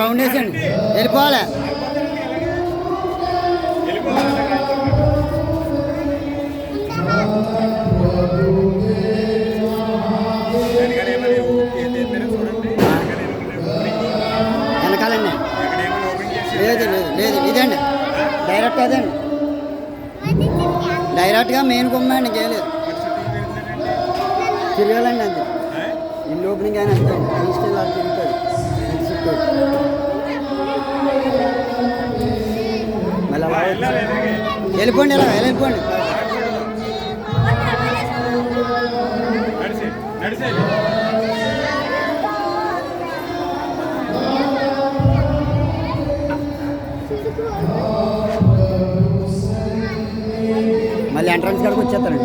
Round వేసండి వెళ్ళిపోవాలి. వెనకాలండి. లేదు లేదు లేదు ఇదండి. డైరెక్ట్ అదండి డైరెక్ట్గా మెయిన్ కొమ్మండి చేయలేదు తిరగాలండి అంతే. ఇల్లు ఓపెనింగ్ అయినా అంతే. తీసుకెళ్ళి తిరుగుతుంది. వెళ్ళిపోండి ఇలా వెళ్ళిపోండి. మళ్ళీ ఎంట్రన్స్ కాడికి వచ్చేస్తారండి.